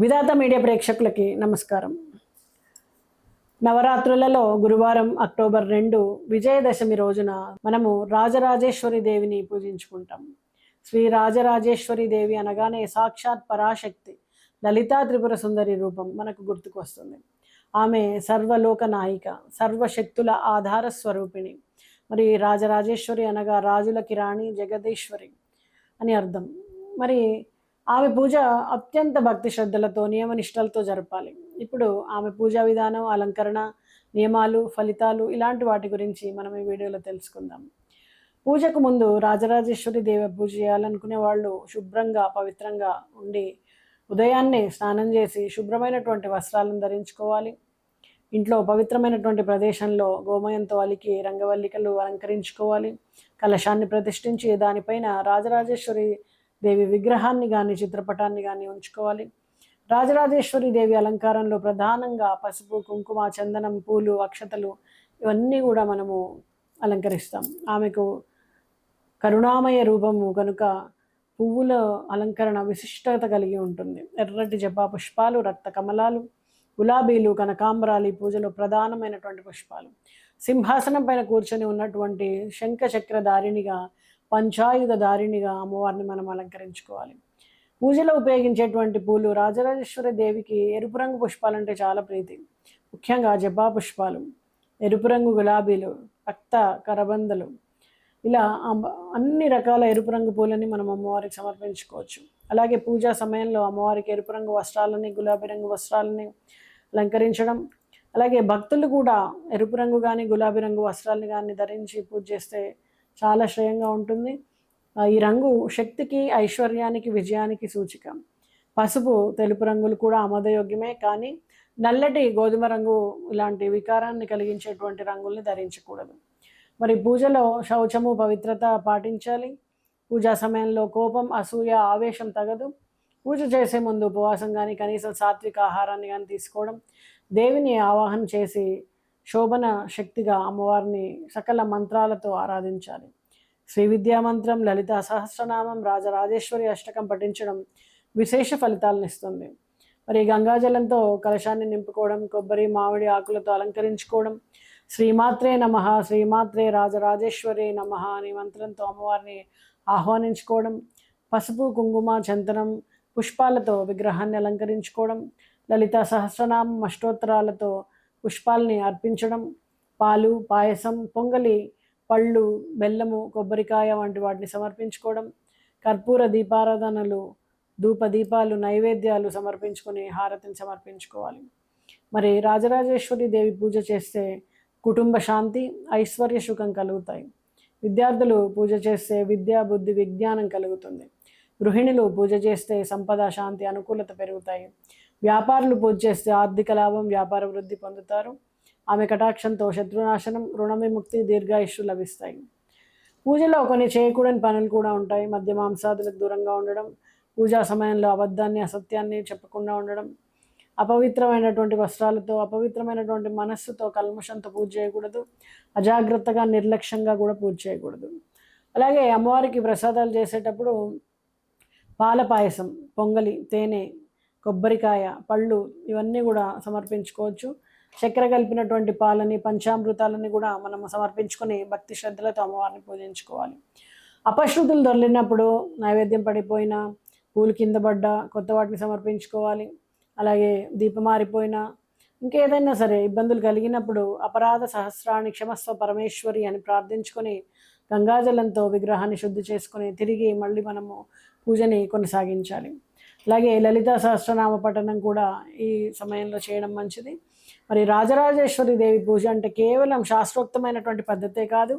విధాత media ప్రేక్షకులకి నమస్కారం. నవరాత్రులలో గురువారం అక్టోబర్ రెండు విజయదశమి రోజున మనము రాజరాజేశ్వరి దేవిని పూజించుకుంటాం. శ్రీ రాజరాజేశ్వరి దేవి అనగానే సాక్షాత్ పరాశక్తి లలితా త్రిపుర సుందరి రూపం మనకు గుర్తుకొస్తుంది. ఆమె సర్వలోక నాయిక సర్వశక్తుల ఆధార స్వరూపిణి. మరి రాజరాజేశ్వరి అనగా రాజులకి రాణి జగదీశ్వరి. అని అర్థం. మరి ఆమె పూజ అత్యంత భక్తి శ్రద్ధలతో నియమనిష్టలతో జరపాలి. ఇప్పుడు ఆమె పూజా విధానం అలంకరణ నియమాలు ఫలితాలు ఇలాంటి వాటి గురించి మనం ఈ వీడియోలో తెలుసుకుందాం. పూజకు ముందు రాజరాజేశ్వరి దేవి పూజ చేయాలనుకునే వాళ్ళు శుభ్రంగా పవిత్రంగా ఉండి ఉదయాన్నే స్నానం చేసి శుభ్రమైనటువంటి వస్త్రాలను ధరించుకోవాలి. ఇంట్లో పవిత్రమైనటువంటి ప్రదేశంలో గోమయంతో అలికి రంగవల్లికలు అలంకరించుకోవాలి. కలశాన్ని ప్రతిష్ఠించి దానిపైన రాజరాజేశ్వరి దేవి విగ్రహాన్ని కానీ చిత్రపటాన్ని కానీ ఉంచుకోవాలి. రాజరాజేశ్వరి దేవి అలంకారంలో ప్రధానంగా పసుపు కుంకుమ చందనం పూలు అక్షతలు ఇవన్నీ కూడా మనము అలంకరిస్తాం. ఆమెకు కరుణామయ రూపము కనుక పువ్వుల అలంకరణ విశిష్టత కలిగి ఉంటుంది. ఎర్రటి జపా పుష్పాలు రక్త కమలాలు గులాబీలు కనకాంబరాలు ఈ పూజలో ప్రధానమైనటువంటి పుష్పాలు. సింహాసనం పైన కూర్చొని ఉన్నటువంటి శంఖచక్ర చక్రధారిణిగా పంచాయుధ దారిణిగా అమ్మవారిని మనం అలంకరించుకోవాలి. పూజలో ఉపయోగించేటువంటి పూలు రాజరాజేశ్వరి దేవికి ఎరుపు రంగు పుష్పాలంటే చాలా ప్రీతి. ముఖ్యంగా జపా పుష్పాలు ఎరుపు రంగు గులాబీలు రక్త కరబందలు. ఇలా అన్ని రకాల ఎరుపు రంగు పూలని మనం అమ్మవారికి సమర్పించుకోవచ్చు. అలాగే పూజా సమయంలో అమ్మవారికి ఎరుపు రంగు వస్త్రాలని గులాబీ రంగు వస్త్రాలని అలంకరించడం. అలాగే భక్తులు కూడా ఎరుపు రంగు కానీ గులాబీ రంగు వస్త్రాలను కానీ ధరించి పూజ చేస్తే చాలా శ్రేయంగా ఉంటుంది. ఈ రంగు శక్తికి ఐశ్వర్యానికి విజయానికి సూచిక. పసుపు తెలుపు రంగులు కూడా ఆమోదయోగ్యమే కానీ నల్లటి గోధుమ రంగు ఇలాంటి వికారాన్ని కలిగించేటువంటి రంగుల్ని ధరించకూడదు. మరి పూజలో శౌచము పవిత్రత పాటించాలి. పూజా సమయంలో కోపం అసూయ ఆవేశం తగదు. పూజ చేసే ముందు ఉపవాసం కానీ కనీసం సాత్విక ఆహారాన్ని కానీ తీసుకోవడం దేవిని ఆవాహన చేసి శోభన శక్తిగా అమ్మవారిని సకల మంత్రాలతో ఆరాధించాలి. శ్రీ విద్యా మంత్రం లలిత సహస్రనామం రాజరాజేశ్వరి అష్టకం పఠించడం విశేష ఫలితాలను ఇస్తుంది. మరి గంగాజలంతో కలశాన్ని నింపుకోవడం కొబ్బరి మామిడి ఆకులతో అలంకరించుకోవడం శ్రీమాత్రే నమ శ్రీమాత్రే రాజరాజేశ్వరి నమ అనే మంత్రంతో అమ్మవారిని ఆహ్వానించుకోవడం పసుపు కుంకుమ చందనం పుష్పాలతో విగ్రహాన్ని అలంకరించుకోవడం లలిత సహస్రనామం అష్టోత్తరాలతో పుష్పాలని అర్పించడం పాలు పాయసం పొంగలి పళ్ళు బెల్లము కొబ్బరికాయ వంటి వాటిని సమర్పించుకోవడం కర్పూర దీపారాధనలు ధూప దీపాలు నైవేద్యాలు సమర్పించుకొని హారతిని సమర్పించుకోవాలి. మరి రాజరాజేశ్వరి దేవి పూజ చేస్తే కుటుంబ శాంతి ఐశ్వర్య సుఖం కలుగుతాయి. విద్యార్థులు పూజ చేస్తే విద్యా బుద్ధి విజ్ఞానం కలుగుతుంది. గృహిణులు పూజ చేస్తే సంపద శాంతి అనుకూలత పెరుగుతాయి. వ్యాపారులు పూజ చేస్తే ఆర్థిక లాభం వ్యాపార వృద్ధి పొందుతారు. ఆమె కటాక్షంతో శత్రునాశనం రుణ విముక్తి దీర్ఘాయుష్లు లభిస్తాయి. పూజలో కొన్ని చేయకూడని పనులు కూడా ఉంటాయి. మద్య మాంసాదులకు దూరంగా ఉండడం పూజా సమయంలో అబద్ధాన్ని అసత్యాన్ని చెప్పకుండా ఉండడం అపవిత్రమైనటువంటి వస్త్రాలతో అపవిత్రమైనటువంటి మనస్సుతో కల్మషంతో పూజ చేయకూడదు. అజాగ్రత్తగా నిర్లక్ష్యంగా కూడా పూజ చేయకూడదు. అలాగే అమ్మవారికి ప్రసాదాలు చేసేటప్పుడు పాల పాయసం పొంగలి తేనె కొబ్బరికాయ పళ్ళు ఇవన్నీ కూడా సమర్పించుకోవచ్చు. చక్కెర కలిపినటువంటి పాలని పంచామృతాలని కూడా మనం సమర్పించుకొని భక్తి శ్రద్ధలతో అమ్మవారిని పూజించుకోవాలి. అపశృతులు దొరికినప్పుడు నైవేద్యం పడిపోయినా పూలు కింద పడ్డ కొత్త వాటిని సమర్పించుకోవాలి. అలాగే దీపం మారిపోయినా ఇంకేదైనా సరే ఇబ్బందులు కలిగినప్పుడు అపరాధ సహస్రాన్ని క్షమస్వ పరమేశ్వరి అని ప్రార్థించుకొని గంగాజలంతో విగ్రహాన్ని శుద్ధి చేసుకొని తిరిగి మళ్ళీ మనము పూజని కొనసాగించాలి. అలాగే లలితా సహస్రనామ పఠనం కూడా ఈ సమయంలో చేయడం మంచిది. మరి రాజరాజేశ్వరి దేవి పూజ అంటే కేవలం శాస్త్రోక్తమైనటువంటి పద్ధతే కాదు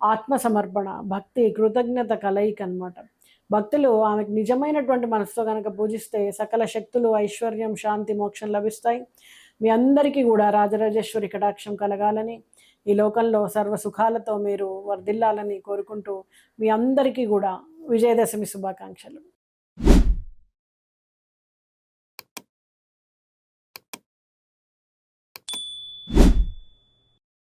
ఆత్మ సమర్పణ భక్తి కృతజ్ఞత కలయిక అన్నమాట. భక్తులు ఆమెకు నిజమైనటువంటి మనసుతో కనుక పూజిస్తే సకల శక్తులు ఐశ్వర్యం శాంతి మోక్షం లభిస్తాయి. మీ అందరికీ కూడా రాజరాజేశ్వరి కటాక్షం కలగాలని ఈ లోకంలో సర్వ సుఖాలతో మీరు వర్ధిల్లాలని కోరుకుంటూ మీ అందరికీ కూడా విజయదశమి శుభాకాంక్షలు.